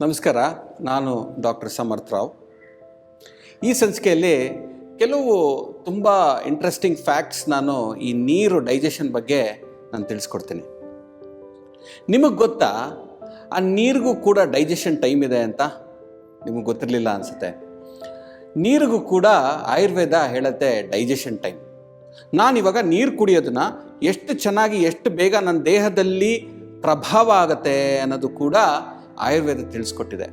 ನಮಸ್ಕಾರ, ನಾನು ಡಾಕ್ಟರ್ ಸಮರ್ಥ ರಾವ್. ಈ ಸಂಚಿಕೆಯಲ್ಲಿ ಕೆಲವು ತುಂಬ ಇಂಟ್ರೆಸ್ಟಿಂಗ್ ಫ್ಯಾಕ್ಟ್ಸ್ ನಾನು ಈ ನೀರು ಡೈಜೆಷನ್ ಬಗ್ಗೆ ನಾನು ತಿಳಿಸ್ಕೊಡ್ತೀನಿ. ನಿಮಗೆ ಗೊತ್ತಾ, ಆ ನೀರಿಗೂ ಕೂಡ ಡೈಜೆಷನ್ ಟೈಮ್ ಇದೆ ಅಂತ? ನಿಮಗೆ ಗೊತ್ತಿರಲಿಲ್ಲ ಅನಿಸುತ್ತೆ. ನೀರಿಗೂ ಕೂಡ ಆಯುರ್ವೇದ ಹೇಳುತ್ತೆ ಡೈಜೆಷನ್ ಟೈಮ್ ನಾನಿವಾಗ ನೀರು ಕುಡಿಯೋದನ್ನ ಎಷ್ಟು ಚೆನ್ನಾಗಿ, ಎಷ್ಟು ಬೇಗ ನನ್ನ ದೇಹದಲ್ಲಿ ಪ್ರಭಾವ ಆಗತ್ತೆ ಅನ್ನೋದು ಕೂಡ ಆಯುರ್ವೇದ ತಿಳಿಸ್ಕೊಟ್ಟಿದೆ.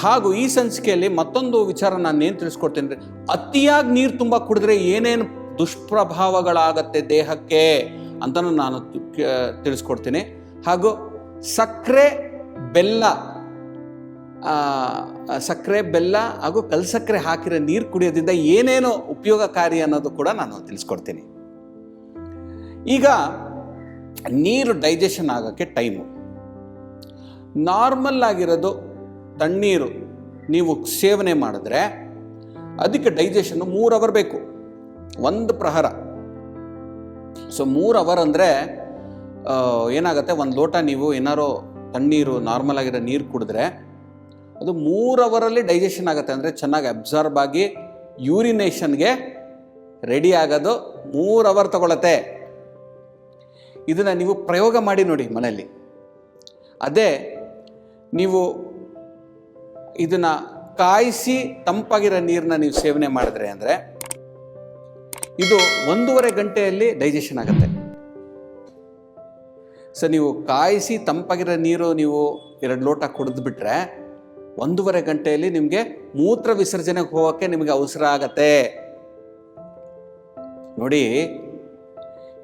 ಹಾಗೂ ಈ ಸಂಚಿಕೆಯಲ್ಲಿ ಮತ್ತೊಂದು ವಿಚಾರ ನಾನು ಏನು ತಿಳಿಸ್ಕೊಡ್ತೀನಿ ಅಂದರೆ, ಅತಿಯಾಗಿ ನೀರು ತುಂಬ ಕುಡಿದ್ರೆ ಏನೇನು ದುಷ್ಪ್ರಭಾವಗಳಾಗತ್ತೆ ದೇಹಕ್ಕೆ ಅಂತಲೂ ನಾನು ತಿಳಿಸ್ಕೊಡ್ತೀನಿ. ಹಾಗೂ ಸಕ್ಕರೆ ಬೆಲ್ಲ ಸಕ್ಕರೆ ಬೆಲ್ಲ ಹಾಗೂ ಕಲ್ಸಕ್ಕರೆ ಹಾಕಿರೋ ನೀರು ಕುಡಿಯೋದ್ರಿಂದ ಏನೇನು ಉಪಯೋಗಕಾರಿ ಅನ್ನೋದು ಕೂಡ ನಾನು ತಿಳಿಸ್ಕೊಡ್ತೀನಿ. ಈಗ ನೀರು ಡೈಜೆಷನ್ ಆಗೋಕ್ಕೆ ಟೈಮು. ನಾರ್ಮಲ್ ಆಗಿರೋದು ತಣ್ಣೀರು ನೀವು ಸೇವನೆ ಮಾಡಿದ್ರೆ ಅದಕ್ಕೆ ಡೈಜೆಷನ್ನು ಮೂರು ಅವರ್ ಬೇಕು. ಒಂದು ಪ್ರಹರ. ಸೊ ಮೂರು ಅವರ್ ಅಂದರೆ ಏನಾಗುತ್ತೆ? ಒಂದು ಲೋಟ ನೀವು ಏನಾರೋ ತಣ್ಣೀರು, ನಾರ್ಮಲ್ ಆಗಿರೋ ನೀರು ಕುಡಿದ್ರೆ ಅದು ಮೂರು ಅವರಲ್ಲಿ ಡೈಜೆಷನ್ ಆಗುತ್ತೆ. ಅಂದರೆ ಚೆನ್ನಾಗಿ ಅಬ್ಸರ್ವ್ ಆಗಿ ಯೂರಿನೇಷನ್ಗೆ ರೆಡಿ ಆಗೋದು ಮೂರು ಅವರ್ ತಗೊಳತ್ತೆ. ಇದನ್ನು ನೀವು ಪ್ರಯೋಗ ಮಾಡಿ ನೋಡಿ ಮನೆಯಲ್ಲಿ. ಅದೇ ನೀವು ಇದನ್ನು ಕಾಯಿಸಿ ತಂಪಾಗಿರೋ ನೀರನ್ನ ನೀವು ಸೇವನೆ ಮಾಡಿದ್ರೆ ಅಂದರೆ ಇದು ಒಂದೂವರೆ ಗಂಟೆಯಲ್ಲಿ ಡೈಜೆಷನ್ ಆಗುತ್ತೆ. ಸೊ ನೀವು ಕಾಯಿಸಿ ತಂಪಾಗಿರೋ ನೀರು ನೀವು ಎರಡು ಲೋಟ ಕುಡಿದ್ಬಿಟ್ರೆ ಒಂದೂವರೆ ಗಂಟೆಯಲ್ಲಿ ನಿಮಗೆ ಮೂತ್ರ ವಿಸರ್ಜನೆಗೆ ಹೋಗೋಕ್ಕೆ ನಿಮಗೆ ಅವಸರ ಆಗತ್ತೆ. ನೋಡಿ,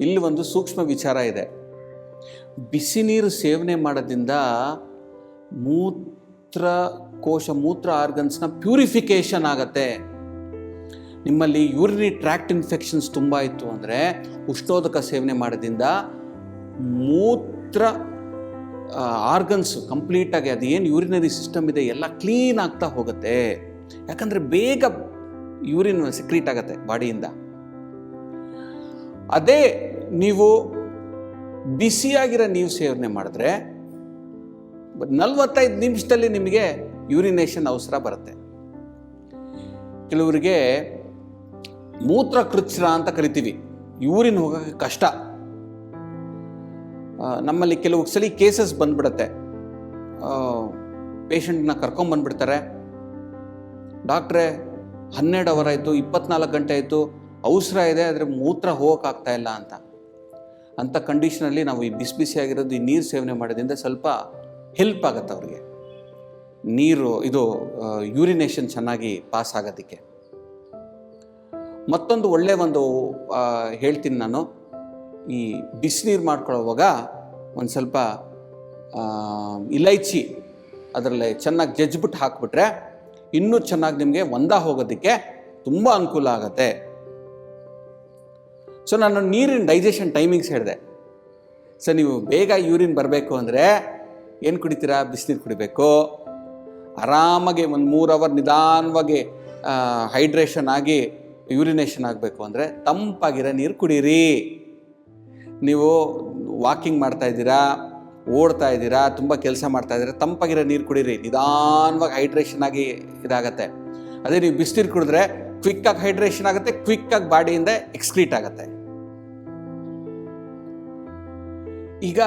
ಇಲ್ಲಿ ಒಂದು ಸೂಕ್ಷ್ಮ ವಿಚಾರ ಇದೆ. ಬಿಸಿ ನೀರು ಸೇವನೆ ಮಾಡೋದ್ರಿಂದ ಮೂತ್ರ ಕೋಶ, ಮೂತ್ರ ಆರ್ಗನ್ಸ್ನ ಪ್ಯೂರಿಫಿಕೇಷನ್ ಆಗತ್ತೆ. ನಿಮ್ಮಲ್ಲಿ ಯೂರಿನಿ ಟ್ರ್ಯಾಕ್ಟ್ ಇನ್ಫೆಕ್ಷನ್ಸ್ ತುಂಬ ಇತ್ತು ಅಂದರೆ ಉಷ್ಣೋದಕ ಸೇವನೆ ಮಾಡೋದ್ರಿಂದ ಮೂತ್ರ ಆರ್ಗನ್ಸ್ ಕಂಪ್ಲೀಟಾಗಿ ಅದು ಏನು ಯೂರಿನರಿ ಸಿಸ್ಟಮ್ ಇದೆ ಎಲ್ಲ ಕ್ಲೀನ್ ಆಗ್ತಾ ಹೋಗುತ್ತೆ. ಯಾಕಂದರೆ ಬೇಗ ಯೂರಿನ್ ಸಿಕ್ರೀಟ್ ಆಗುತ್ತೆ ಬಾಡಿಯಿಂದ. ಅದೇ ನೀವು ಬಿಸಿಯಾಗಿರೋ ನೀವು ಸೇವನೆ ಮಾಡಿದ್ರೆ ನಲ್ವತ್ತೈದು ನಿಮಿಷದಲ್ಲಿ ನಿಮಗೆ ಯೂರಿನೇಷನ್ ಅವಸರ ಬರುತ್ತೆ. ಕೆಲವರಿಗೆ ಮೂತ್ರ ಮೂತ್ರಕೃಚ್ಛ್ರ ಅಂತ ಕರಿತೀವಿ. ಯೂರಿನ್ ಹೋಗೋಕ್ಕೆ ಕಷ್ಟ. ನಮ್ಮಲ್ಲಿ ಕೆಲವು ಸಲ ಕೇಸಸ್ ಬಂದ್ಬಿಡತ್ತೆ. ಪೇಷಂಟ್ನ ಕರ್ಕೊಂಬಂದ್ಬಿಡ್ತಾರೆ ಡಾಕ್ಟ್ರೇ, ಹನ್ನೆರಡು ಅವರ್ ಆಯಿತು, ಇಪ್ಪತ್ನಾಲ್ಕು ಗಂಟೆ ಆಯಿತು, ಅವಸರ ಇದೆ, ಆದರೆ ಮೂತ್ರ ಹೋಗೋಕ್ಕಾಗ್ತಾ ಇಲ್ಲ ಅಂತ. ಅಂಥ ಕಂಡೀಷನಲ್ಲಿ ನಾವು ಈ ಬಿಸಿ ಬಿಸಿಯಾಗಿರೋದು ಈ ನೀರು ಸೇವನೆ ಮಾಡೋದ್ರಿಂದ ಸ್ವಲ್ಪ ಹೆಲ್ಪ್ ಆಗುತ್ತೆ ಅವ್ರಿಗೆ. ನೀರು, ಇದು ಯೂರಿನೇಷನ್ ಚೆನ್ನಾಗಿ ಪಾಸ್ ಆಗೋದಕ್ಕೆ. ಮತ್ತೊಂದು ಒಳ್ಳೆ ಒಂದು ಹೇಳ್ತೀನಿ ನಾನು. ಈ ಬಿಸಿನೀರು ಮಾಡ್ಕೊಳ್ಳೋವಾಗ ಒಂದು ಸ್ವಲ್ಪ ಇಲೈಚಿ ಅದರಲ್ಲಿ ಚೆನ್ನಾಗಿ ಜಜ್ಬಿಟ್ಟು ಹಾಕ್ಬಿಟ್ರೆ ಇನ್ನೂ ಚೆನ್ನಾಗಿ ನಿಮಗೆ ಒಂದ ಹೋಗೋದಕ್ಕೆ ತುಂಬ ಅನುಕೂಲ ಆಗುತ್ತೆ. ಸೊ ನಾನು ನೀರಿನ ಡೈಜೆಷನ್ ಟೈಮಿಂಗ್ಸ್ ಹೇಳಿದೆ. ಸೊ ನೀವು ಬೇಗ ಯೂರಿನ್ ಬರಬೇಕು ಅಂದರೆ ಏನು ಕುಡಿತೀರಾ? ಬಿಸಿನೀರು ಕುಡಿಬೇಕು. ಆರಾಮಾಗಿ ಒಂದು ಮೂರು ಅವರ್ ನಿಧಾನವಾಗಿ ಹೈಡ್ರೇಷನ್ ಆಗಿ ಯೂರಿನೇಷನ್ ಆಗಬೇಕು ಅಂದರೆ ತಂಪಾಗಿರೋ ನೀರು ಕುಡೀರಿ. ನೀವು ವಾಕಿಂಗ್ ಮಾಡ್ತಾ ಇದ್ದೀರಾ? ಓಡ್ತಾ ಇದ್ದೀರಾ? ತುಂಬ ಕೆಲಸ ಮಾಡ್ತಾ ಇದ್ದೀರಾ? ತಂಪಾಗಿರೋ ನೀರು ಕುಡೀರಿ. ನಿಧಾನವಾಗಿ ಹೈಡ್ರೇಷನ್ ಆಗಿ ಇದಾಗತ್ತೆ. ಅದೇ ನೀವು ಬಿಸಿನೀರು ಕುಡಿದ್ರೆ ಕ್ವಿಕ್ಕಾಗಿ ಹೈಡ್ರೇಷನ್ ಆಗುತ್ತೆ ಕ್ವಿಕ್ಕಾಗಿ ಬಾಡಿಯಿಂದ ಎಕ್ಸ್ಕ್ರೀಟ್ ಆಗುತ್ತೆ. ಈಗ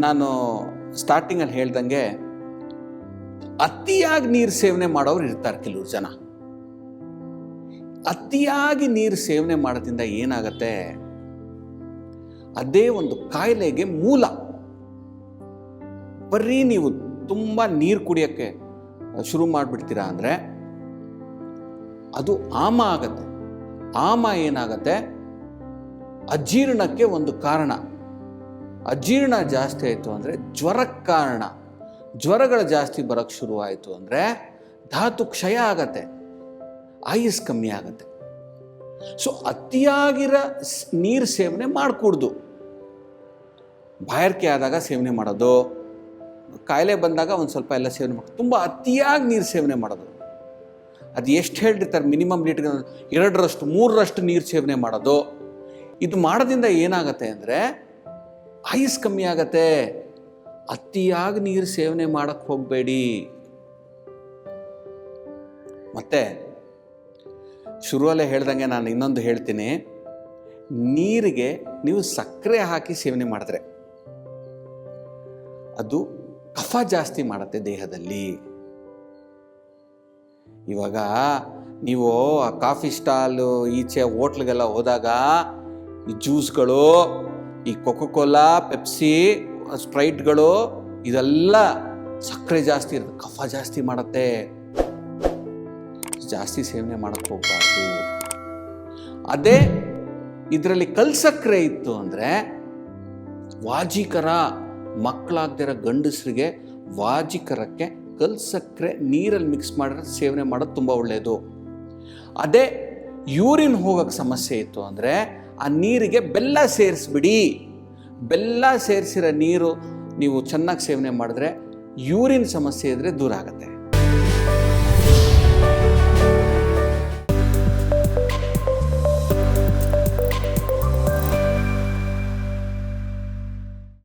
ನಾನು ಸ್ಟಾರ್ಟಿಂಗಲ್ಲಿ ಹೇಳ್ದಂಗೆ ಅತಿಯಾಗಿ ನೀರು ಸೇವನೆ ಮಾಡೋರು ಇರ್ತಾರೆ ಕೆಲವು ಜನ. ಅತಿಯಾಗಿ ನೀರು ಸೇವನೆ ಮಾಡೋದ್ರಿಂದ ಏನಾಗತ್ತೆ? ಅದೇ ಒಂದು ಕಾಯಿಲೆಗೆ ಮೂಲ. ಬರೀ ನೀವು ತುಂಬ ನೀರು ಕುಡಿಯೋಕ್ಕೆ ಶುರು ಮಾಡಿಬಿಡ್ತೀರಾ ಅಂದರೆ ಅದು ಆಮ ಆಗತ್ತೆ. ಆಮ ಏನಾಗತ್ತೆ? ಅಜೀರ್ಣಕ್ಕೆ ಒಂದು ಕಾರಣ. ಅಜೀರ್ಣ ಜಾಸ್ತಿ ಆಯಿತು ಅಂದರೆ ಜ್ವರಕ್ಕೆ ಕಾರಣ. ಜ್ವರಗಳು ಜಾಸ್ತಿ ಬರೋಕ್ಕೆ ಶುರುವಾಯಿತು ಅಂದರೆ ಧಾತು ಕ್ಷಯ ಆಗತ್ತೆ, ಆಯುಸ್ ಕಮ್ಮಿ ಆಗತ್ತೆ. ಸೊ ಅತಿಯಾಗಿರೋ ನೀರು ಸೇವನೆ ಮಾಡಕೂಡ್ದು. ಬಾಯಾರಿಕೆ ಆದಾಗ ಸೇವನೆ ಮಾಡೋದು, ಕಾಯಿಲೆ ಬಂದಾಗ ಒಂದು ಸ್ವಲ್ಪ ಎಲ್ಲ ಸೇವನೆ ಮಾಡೋದು ತುಂಬ ಅತಿಯಾಗಿ ನೀರು ಸೇವನೆ ಮಾಡೋದು. ಅದು ಎಷ್ಟು ಹೇಳಿರ್ತಾರೆ, ಮಿನಿಮಮ್ ಲೀಟರ್ ಎರಡರಷ್ಟು, ಮೂರರಷ್ಟು ನೀರು ಸೇವನೆ ಮಾಡೋದು. ಇದು ಮಾಡೋದ್ರಿಂದ ಏನಾಗತ್ತೆ ಅಂದರೆ ಆಯುಸ್ ಕಮ್ಮಿ ಆಗತ್ತೆ. ಅತಿಯಾಗಿ ನೀರು ಸೇವನೆ ಮಾಡಕ್ಕೆ ಹೋಗಬೇಡಿ. ಮತ್ತೆ, ಶುರುವಲ್ಲೇ ಹೇಳ್ದಂಗೆ ನಾನು ಇನ್ನೊಂದು ಹೇಳ್ತೀನಿ. ನೀರಿಗೆ ನೀವು ಸಕ್ಕರೆ ಹಾಕಿ ಸೇವನೆ ಮಾಡಿದ್ರೆ ಅದು ಕಫ ಜಾಸ್ತಿ ಮಾಡುತ್ತೆ ದೇಹದಲ್ಲಿ. ಇವಾಗ ನೀವು ಆ ಕಾಫಿ ಸ್ಟಾಲು, ಈಚೆ ಹೋಟ್ಲಿಗೆಲ್ಲ ಹೋದಾಗ ಈ ಜ್ಯೂಸ್ಗಳು ಈ ಕೊಕೊ ಕೋಲಾ ಪೆಪ್ಸಿ ಸ್ಪ್ರೈಟ್ಗಳು ಇದೆಲ್ಲ ಸಕ್ಕರೆ ಜಾಸ್ತಿ ಇರುತ್ತೆ. ಕಫ ಜಾಸ್ತಿ ಮಾಡುತ್ತೆ. ಜಾಸ್ತಿ ಸೇವನೆ ಮಾಡಕ್ಕೆ ಹೋಗ್ಬಾರ್ದು. ಅದೇ ಇದರಲ್ಲಿ ಕಲ್ ಸಕ್ಕರೆ ಇತ್ತು ಅಂದರೆ ವಾಜಿಕರ ಮಕ್ಕಳಾಗ್ದಿರೋ ಗಂಡಸರಿಗೆ ವಾಜಿಕರಕ್ಕೆ ಕಲ್ಸಕ್ಕರೆ ನೀರಲ್ಲಿ ಮಿಕ್ಸ್ ಮಾಡಿದ್ರೆ ಸೇವನೆ ಮಾಡೋದು ತುಂಬ ಒಳ್ಳೆಯದು ಅದೇ ಯೂರಿನ್ ಹೋಗೋಕ್ಕೆ ಸಮಸ್ಯೆ ಇತ್ತು ಅಂದರೆ ಆ ನೀರಿಗೆ ಬೆಲ್ಲ ಸೇರಿಸ್ಬಿಡಿ. ಬೆಲ್ಲ ಸೇರಿಸಿರೋ ನೀರು ನೀವು ಚೆನ್ನಾಗಿ ಸೇವನೆ ಮಾಡಿದ್ರೆ ಯೂರಿನ್ ಸಮಸ್ಯೆ ಇದ್ದರೆ ದೂರ ಆಗುತ್ತೆ.